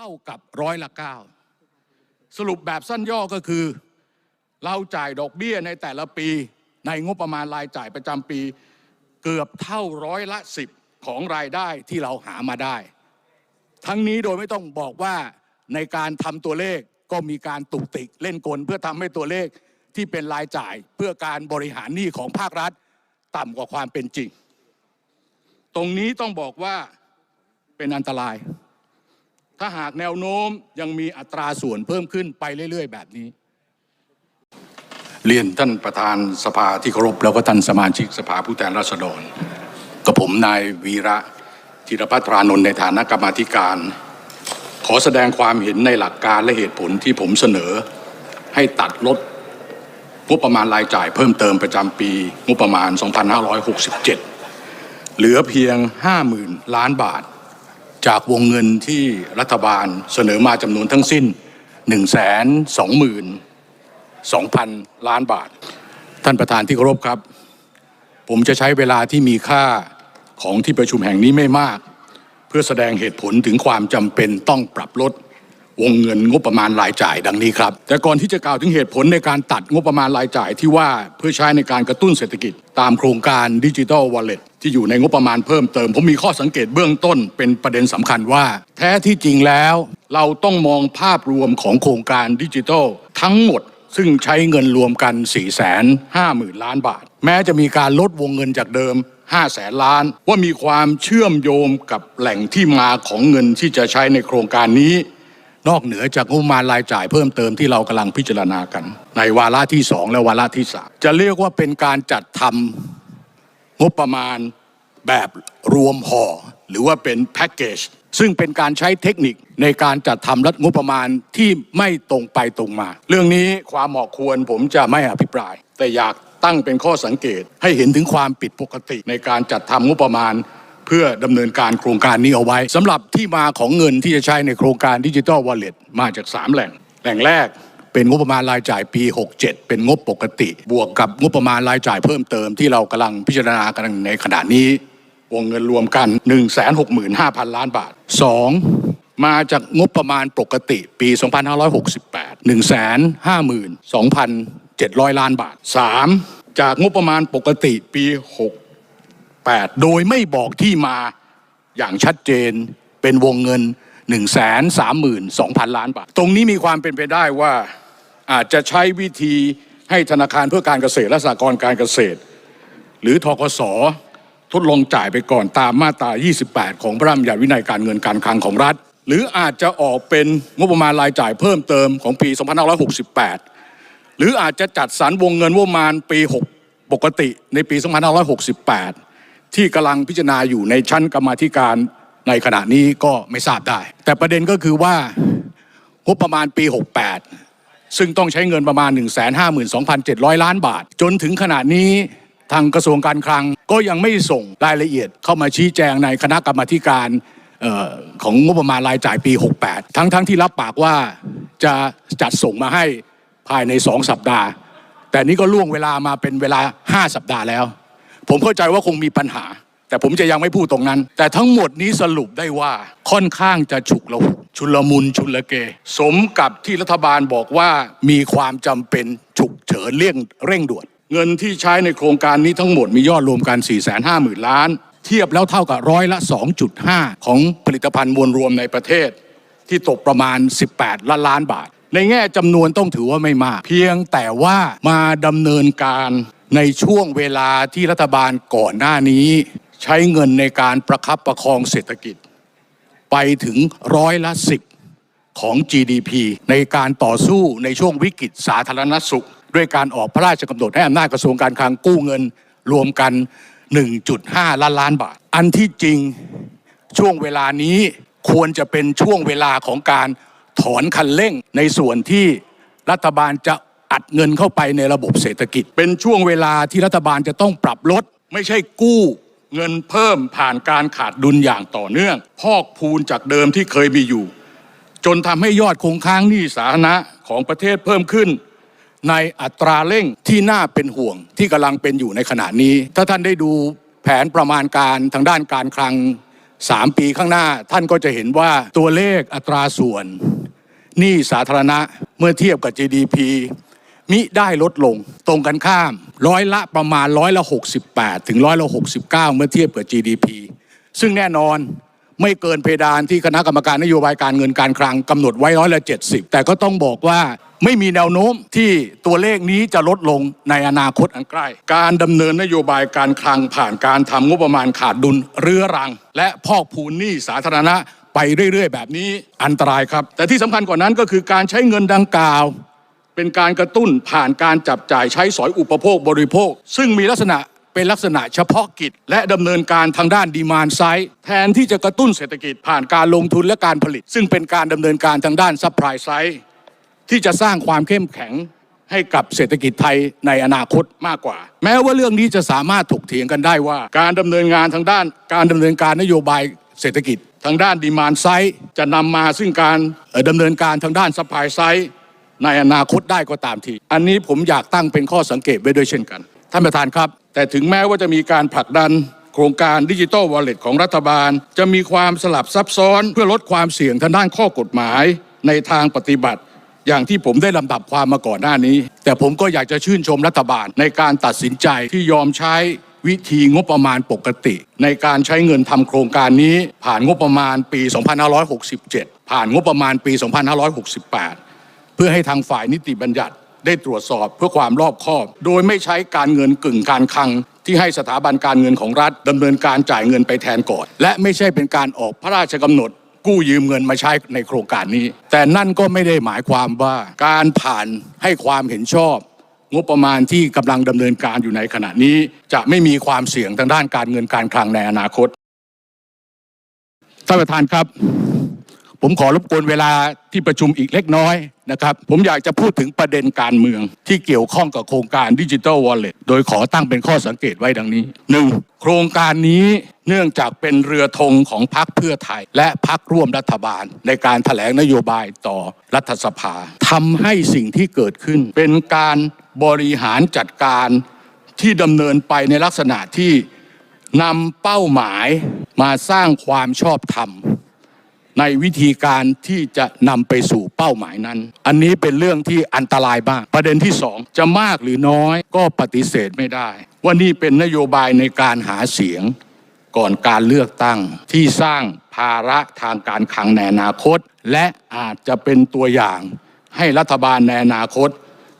เท่ากับร้อยละเก้าสรุปแบบสั้นย่อก็คือ เราจ่ายดอกเบี้ยในแต่ละปีในงบประมาณรายจ่ายประจำปี เกือบเท่าร้อยละสิบของรายได้ที่เราหามาได้ ทั้งนี้โดยไม่ต้องบอกว่าในการทำตัวเลขก็มีการตุกติกเล่นกลเพื่อทำให้ตัวเลขที่เป็นรายจ่ายเพื่อการบริหารหนี้ของภาครัฐ ต่ำกว่าความเป็นจริง ตรงนี้ต้องบอกว่าเป็นอันตราย ถ้าหากแนวโน้มยังมีอัตราส่วนเพิ่มขึ้นไปเรื่อย ๆ แบบนี้ เรียนท่านประธานสภาที่เคารพแล้วก็ท่านสมาชิกสภาผู้แทนราษฎรกับผมนายวีระธีรพัฒรานนท์ในฐานะกรรมาธิการ ขอแสดงความเห็นในหลักการและเหตุผลที่ผมเสนอ ให้ตัดลดงบประมาณรายจ่ายเพิ่มเติมประจำปีงบประมาณ 2567 เหลือเพียง 50,000 ล้านบาท จากวงเงินที่รัฐบาลเสนอมาจำนวนทั้งสิ้น 122,000 ล้านบาท ท่านประธานที่เคารพครับ ผมจะใช้เวลาที่มีค่าของที่ประชุมแห่งนี้ไม่มาก เพื่อแสดงเหตุผลถึงความจำเป็นต้องปรับลด วงเงินงบประมาณรายจ่ายดังนี้ครับ แต่ก่อนที่จะกล่าวถึงเหตุผลในการตัดงบประมาณรายจ่ายที่ว่าเพื่อใช้ในการกระตุ้นเศรษฐกิจ ตามโครงการดิจิ t a ลวอลเล็ตที่อยู่ในงบประมาณเพิ่มเติม ผมมีข้อสังเกตเบื้องต้นเป็นประเด็นสำคัญว่า แท้ที่จริงแล้ว เราต้องมองภาพรวมของโครงการดิจิ t a ลทั้งหมดซึ่งใช้เงินรวมกัน 4 5 0 0 0 0 ล้านบาท แม้จะมีการลดวงเงินจากเดิม 5 แสนล้าน ว่ามีความเชื่อมโยงกับแหล่งที่มาของเงินที่จะใช้ในโครงการนี้ นอกเหนือจากงบประมาณรายจ่ายเพิ่มเติมที่เรากำลังพิจารณากัน ในวาระที่2และวาระที่3จะเรียกว่าเป็นการจัดทำงบประมาณแบบรวมห่อหรือว่าเป็นแพ็กเกจซึ่งเป็นการใช้เทคนิคในการจัดทำรัฐงบประมาณที่ไม่ตรงไปตรงมา เรื่องนี้ความเหมาะควรผมจะไม่อภิปราย แต่อยากตั้งเป็นข้อสังเกตให้เห็นถึงความผิดปกติในการจัดทำงบประมาณ เพื่อดำเนินการโครงการนี้เอาไว้สำหรับที่มาของเงินที่จะใช้ในโครงการดิจิ t a ลวอลเล็ตมาจาก 3 แหล่ง แหล่งแรกเป็นงบประมาณรายจ่ายปี 67 เป็นงบปกติ บวกกับงบประมาณรายจ่ายเพิ่มเติมที่เรากำลังพิจารณากันในขณะนี้ วงเงินรวมกัน 165,000 ล้านบาท 2. มาจากงบประมาณปกติปี 2568 152,700 ล้านบาท 3. จากงบประมาณปกติปี 68 โดยไม่บอกที่มาอย่างชัดเจนเป็นวงเงิน 132,000 ล้านบาท ตรงนี้มีความเป็นไปได้ว่าอาจจะใช้วิธีให้ธนาคารเพื่อการเกษตรและสหกรณ์การเกษตร หรือทกสทดลองจ่ายไปก่อนตามมาตรา 28 ของพระราชบัญญัติวินัยการเงินการคลังของรัฐ หรืออาจจะออกเป็นงบประมาณรายจ่ายเพิ่มเติมของปี 2568 หรืออาจจะจัดสรรวงเงินงบประมาณปี 6 ปกติในปี 2568 ที่กำลังพิจารณาอยู่ในชั้นกรรมาธิการในขณะนี้ก็ไม่ทราบได้ แต่ประเด็นก็คือว่างบประมาณปี 68 ซึ่งต้องใช้เงินประมาณ 152,700 ล้านบาท จนถึงขณะนี้ทางกระทรวงการคลังก็ยังไม่ส่งรายละเอียดเข้ามาชี้แจงในคณะกรรมาธิการออของงบประมาณรายจ่ายปี 68 ทั้งๆทที่รับปากว่าจะจัดส่งมาให้ภายใน 2 สัปดาห์ แต่นี่ก็ล่วงเวลามาเป็นเวลา 5 สัปดาห์แล้ว ผมเข้าใจว่าคงมีปัญหา แต่ผมจะยังไม่พูดตรงนั้น แต่ทั้งหมดนี้สรุปได้ว่าค่อนข้างจะฉุกละหุกชุลมุนชุลเก สมกับที่รัฐบาลบอกว่ามีความจำเป็นฉุกเฉินเร่งเร่งด่วน เงินที่ใช้ในโครงการนี้ทั้งหมดมียอดรวมกัน 4 5 0 0 0 0 ล้าน เทียบแล้วเท่ากับร้อยละ 2.5 ของผลิตภัณฑ์มวลรวมในประเทศ ที่ตกประมาณ 18 ล้านล้านบาทในแง่จำนวนต้องถือว่าไม่มาก เพียงแต่ว่ามาดำเนินการ ในช่วงเวลาที่รัฐบาลก่อนหน้านี้ใช้เงินในการประคับประคองเศรษฐกิจ ไปถึงร้อยละ10ของ GDP ในการต่อสู้ในช่วงวิกฤตสาธารณสุข ด้วยการออกพระราชกำหนดให้อำนาจกระทรวงการคลังกู้เงินรวมกัน 1.5 ล้านล้านบาท อันที่จริงช่วงเวลานี้ควรจะเป็นช่วงเวลาของการถอนคันเร่งในส่วนที่รัฐบาลจะ อัดเงินเข้าไปในระบบเศรษฐกิจ เป็นช่วงเวลาที่รัฐบาลจะต้องปรับลด ไม่ใช่กู้เงินเพิ่มผ่านการขาดดุลอย่างต่อเนื่อง พอกพูนจากเดิมที่เคยมีอยู่ จนทำให้ยอดคงค้างหนี้สาธารณะของประเทศเพิ่มขึ้น ในอัตราเร่งที่น่าเป็นห่วงที่กำลังเป็นอยู่ในขณะนี้ ถ้าท่านได้ดูแผนประมาณการทางด้านการคลัง 3 ปีข้างหน้า ท่านก็จะเห็นว่าตัวเลขอัตราส่วนหนี้สาธารณะเมื่อเทียบกับ GDP มิได้ลดลง ตรงกันข้าม ร้อยละประมาณร้อยละ68 ถึงร้อยละ69 เมื่อเทียบกับ GDP ซึ่งแน่นอนไม่เกินเพดานที่คณะกรรมการนโยบายการเงินการคลังกำหนดไว้ร้อยละ 70 แต่ก็ต้องบอกว่าไม่มีแนวโน้มที่ตัวเลขนี้จะลดลงในอนาคตอันใกล้ การดำเนินนโยบายการคลังผ่านการทำงบประมาณขาดดุลเรื้อรัง และพอกพูนหนี้สาธารณะไปเรื่อย ๆ แบบนี้อันตรายครับ แต่ที่สำคัญกว่านั้นก็คือการใช้เงินดังกล่าว เป็นการกระตุ้นผ่านการจับจ่ายใช้สอยอุปโภคบริโภค ซึ่งมีลักษณะเป็นลักษณะเฉพาะกิจ และดำเนินการทางด้านดีมานไซด์แทนที่จะกระตุ้นเศรษฐกิจผ่านการลงทุนและการผลิต ซึ่งเป็นการดำเนินการทางด้านซัพพลายไซด์ที่จะสร้างความเข้มแข็งให้กับเศรษฐกิจไทยในอนาคตมากกว่า แม้ว่าเรื่องนี้จะสามารถถกเถียงกันได้ว่า การดำเนินงานทางด้าน การดำเนินการนโยบายเศรษฐกิจ ทางด้านดีมานไซด์จะนำมาซึ่งการเอ่อดำเนินการทางด้านซัพพลายไซด์ ในอนาคตได้ก็ตามที อันนี้ผมอยากตั้งเป็นข้อสังเกตไว้ด้วยเช่นกัน ท่านประธานครับ แต่ถึงแม้ว่าจะมีการผลักดันโครงการดิจิ t a ลวอลเล็ตของรัฐบาล จะมีความสลับซับซ้อนเพื่อลดความเสี่ยงทางด้านข้อกฎหมายในทางปฏิบัติ อย่างที่ผมได้ลำดับความมาก่อนหน้านี้ แต่ผมก็อยากจะชื่นชมรัฐบาลในการตัดสินใจที่ยอมใช้วิธีงบประมาณปกติ ในการใช้เงินทำโครงการนี้ผ่านงบประมาณปี 2567 ผ่านงบประมาณปี 2568 เพื่อให้ทางฝ่ายนิติบัญญัติได้ตรวจสอบเพื่อความรอบคอบ โดยไม่ใช้การเงินกึ่งการคลัง ที่ให้สถาบันการเงินของรัฐดำเนินการจ่ายเงินไปแทนก่อน และไม่ใช่เป็นการออกพระราชกำหนด กู้ยืมเงินมาใช้ในโครงการนี้ แต่นั่นก็ไม่ได้หมายความว่า การผ่านให้ความเห็นชอบ งบประมาณที่กำลังดำเนินการอยู่ในขณะนี้ จะไม่มีความเสี่ยงทางด้านการเงินการคลังในอนาคตท่านประธานครับ ผมขอรบกวนเวลาที่ประชุมอีกเล็กน้อยนะครับ ผมอยากจะพูดถึงประเด็นการเมือง ที่เกี่ยวข้องกับโครงการดิจิ t a ลวอลเล็ตโดยขอตั้งเป็นข้อสังเกตไว้ดังนี้ 1. โครงการนี้เนื่องจากเป็นเรือธงของพรรคเพื่อไทย และพรรคร่วมรัฐบาล ในการแถลงนโยบายต่อรัฐสภาทำให้สิ่งที่เกิดขึ้น เป็นการบริหารจัดการที่ดำเนินไปในลักษณะที่นำเป้าหมายมาสร้างความชอบธรรม ในวิธีการที่จะนำไปสู่เป้าหมายนั้น อันนี้เป็นเรื่องที่อันตรายบ้างประเด็นที่สองจะมากหรือน้อยก็ปฏิเสธไม่ได้ ว่านี่เป็นนโยบายในการหาเสียงก่อนการเลือกตั้งที่สร้างภาระทางการคลังในอนาคต และอาจจะเป็นตัวอย่างให้รัฐบาลในอนาคต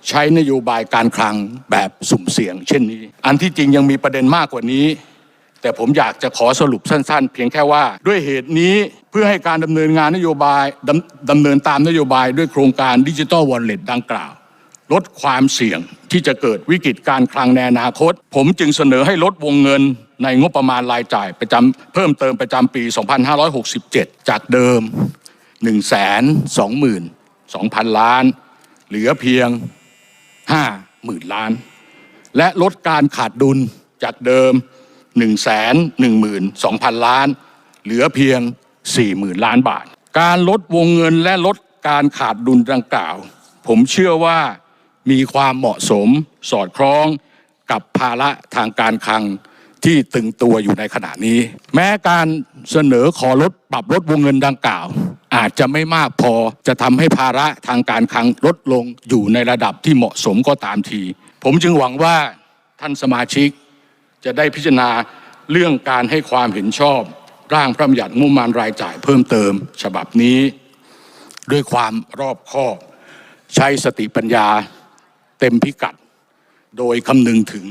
ใช้นโยบายการคลังแบบสุ่มเสี่ยง เช่นนี้ อันที่จริงยังมีประเด็นมากกว่านี้ แต่ผมอยากจะขอสรุปสั้นๆ เพียงแค่ว่า ด้วยเหตุนี้เพื่อให้การดำเนินงานนโยบายดำดำเนินตามนโยบายด้วยโครงการดิจิ t a ลวอลเล็ตดังกล่าว ลดความเสี่ยงที่จะเกิดวิกฤตการคลังในอนาคต ผมจึงเสนอให้ลดวงเงินในงบประมาณรายจ่ายประจำเพิ่มเติมประจำปี 2567 จากเดิม 122,000 ล้าน เหลือเพียง 50,000 ล้าน และลดการขาดดุลจากเดิม 1 1 2 0 0 0 ล้าน เหลือเพียง 40,000 ล้านบาท การลดวงเงินและลดการขาดดุลดังกล่าว ผมเชื่อว่ามีความเหมาะสมสอดคล้องกับภาระทางการคลังที่ตึงตัวอยู่ในขณะนี้ แม้การเสนอขอลดปรับลดวงเงินดังกล่าว อาจจะไม่มากพอจะทำให้ภาระทางการคลังลดลงอยู่ในระดับที่เหมาะสมก็ตามที ผมจึงหวังว่าท่านสมาชิก จะได้พิจารณาเรื่องการให้ความเห็นชอบร่างพระบัญญัติงบประมาณรายจ่ายเพิ่มเติม ฉบับนี้ ด้วยความรอบคอบ ใช้สติปัญญาเต็มพิกัด โดยคำนึงถึง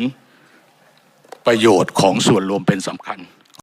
ประโยชน์ของส่วนรวมเป็นสำคัญ